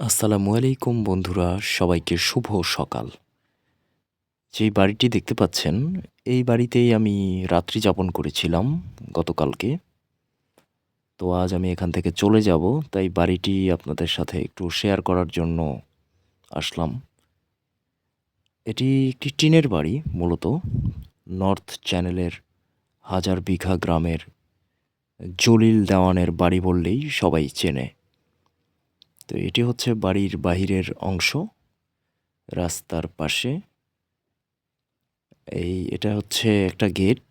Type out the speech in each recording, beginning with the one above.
আসসালামু আলাইকুম বন্ধুরা, সবাইকে শুভ সকাল। যেই বাড়িটি দেখতে পাচ্ছেন, এই বাড়িতেই আমি রাত্রি যাপন করেছিলাম গতকালকে। তো আজ আমি এখান থেকে চলে যাব, তাই বাড়িটি আপনাদের সাথে একটু শেয়ার করার জন্য আসলাম। এটি একটি টিনের বাড়ি, মূলত নর্থ চ্যানেলের হাজার বিঘা গ্রামের জলিল দেওয়ানের বাড়ি বললেই সবাই চেনে। তো এটি হচ্ছে বাড়ির বাহিরের অংশ। রাস্তার পাশে। এই এটা হচ্ছে একটা গেট।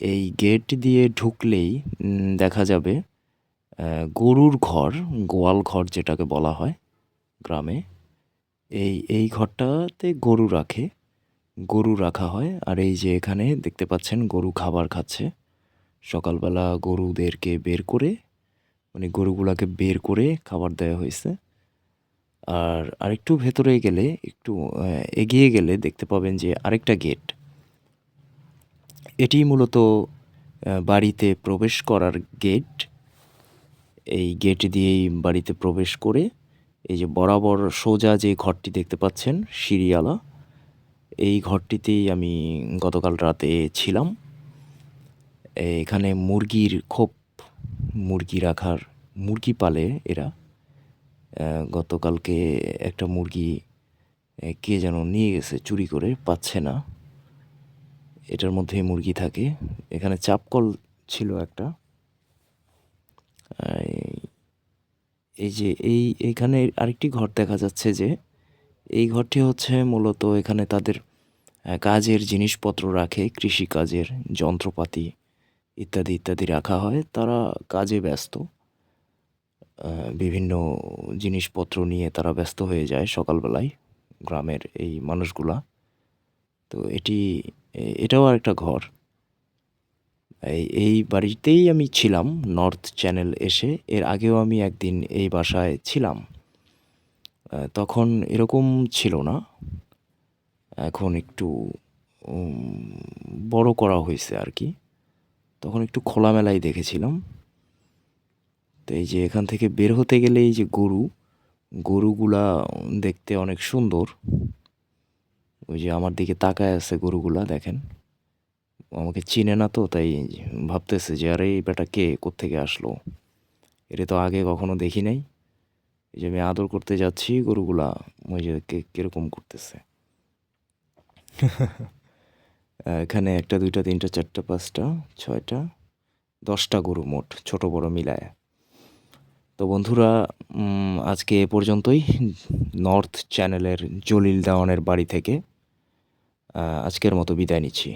এই গেট দিয়ে ঢুকলেই দেখা যাবে গরুর ঘর, গোয়াল ঘর যেটাকে বলা হয় গ্রামে। এই এই ঘরটাতে গরু রাখে। গরু রাখা হয়। আর এই যে এখানে দেখতে পাচ্ছেন, গরু খাবার খাচ্ছে। সকালবেলা গরুদেরকে বের করে মানে গরুগুলাকে বের করে খাবার দেওয়া হয়েছে। আর আরেকটু ভেতরে গেলে, একটু এগিয়ে গেলে দেখতে পাবেন যে আরেকটা গেট। এটি মূলত বাড়িতে প্রবেশ করার গেট। এই গেট দিয়েই বাড়িতে প্রবেশ করে এই যে বরাবর সোজা যে ঘরটি দেখতে পাচ্ছেন সিঁড়িওয়ালা এই ঘরটিতেই আমি গতকাল রাতে ছিলাম। এখানে মুরগির খোপ মুরগি রাখার, মুরগি পালে এরা গতকালকে একটা মুরগি কে যেন নিয়ে গেছে, চুরি করে, পাচ্ছে না। এটার মধ্যে মুরগি থাকে। এখানে চাপকল ছিল একটা। এই- যে, এই, এখানে আরেকটি ঘর দেখা যাচ্ছে যে, এই ঘরটি হচ্ছে মূলত এখানে তাদের কাজের জিনিসপত্র রাখে কৃষি কাজের যন্ত্রপাতি। ইত্যাদি ইত্যাদি রাখা হয়। তারা কাজে ব্যস্ত। বিভিন্ন জিনিসপত্র নিয়ে তারা ব্যস্ত হয়ে যায় সকালবেলায় গ্রামের এই মানুষগুলা। তো এটি, এটাও আরেকটা ঘর। এই এই বাড়িতেই আমি ছিলাম, নর্থ চ্যানেল এসে। এর আগেও আমি একদিন এই বাসায় ছিলাম। তখন এরকম ছিল না। এখন একটু বড় করা হয়েছে আর কি। তখন একটু খোলামেলাই দেখেছিলাম। তো এই যে এখান থেকে বের হতে গেলে এই যে গরু, গরুগুলা দেখতে অনেক সুন্দর। ওই যে আমার দিকে তাকায় আছে গরুগুলা, দেখেন। আমাকে চিনে না তো, তাই ভাবতেছে যে, আরে, এই বেটা কে? কোত্থেকে আসলো? এটা তো আগে কখনো দেখি নাই। এই যে আমি আদর করতে যাচ্ছি গরুগুলা, ওই যে কীরকম করতেছে। এখানে একটা, দুইটা, তিনটা, চারটা, পাঁচটা, ছয়টা, দশটা গরু মোট, ছোট, বড় মিলায়। তো বন্ধুরা আজকে এ পর্যন্তই। নর্থ চ্যানেলের জলিল দাওয়ানের বাড়ি থেকে আজকের মতো বিদায় নিচ্ছি।